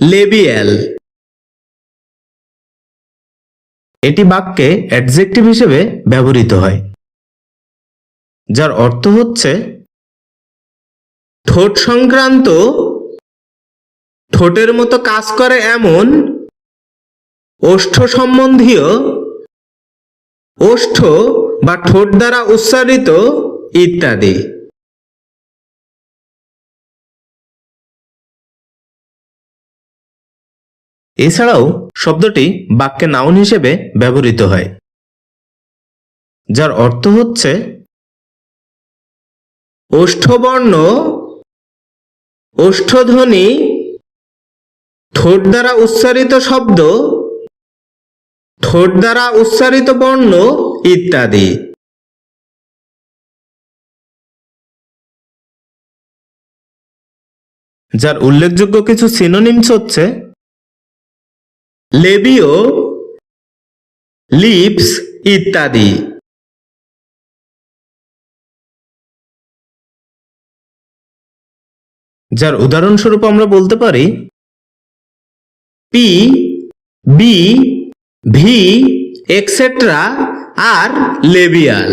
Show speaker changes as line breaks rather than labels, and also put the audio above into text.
Labial এটি বাক্যে adjective হিসেবে ব্যবহৃত হয়, যার অর্থ হচ্ছে ঠোঁট সংক্রান্ত, ঠোঁটের মতো কাজ করে এমন ওষ্ঠ সম্বন্ধীয়, ওষ্ঠ বা ঠোঁট দ্বারা উচ্চারিত ইত্যাদি। এছাড়াও শব্দটি বাক্যে নাউন হিসেবে ব্যবহৃত হয়, যার অর্থ হচ্ছে ওষ্ঠবর্ণ, ওষ্ঠধ্বনি, ঠোঁট দ্বারা উচ্চারিত শব্দ, ঠোঁট দ্বারা উচ্চারিত বর্ণ ইত্যাদি। যার উল্লেখযোগ্য কিছু সিনোনিমস হচ্ছে লেবিও লিপস ইত্যাদি। যার উদাহরণস্বরূপ আমরা বলতে পারি পি বি ভি এক্সেট্রা আর লেবিয়াল।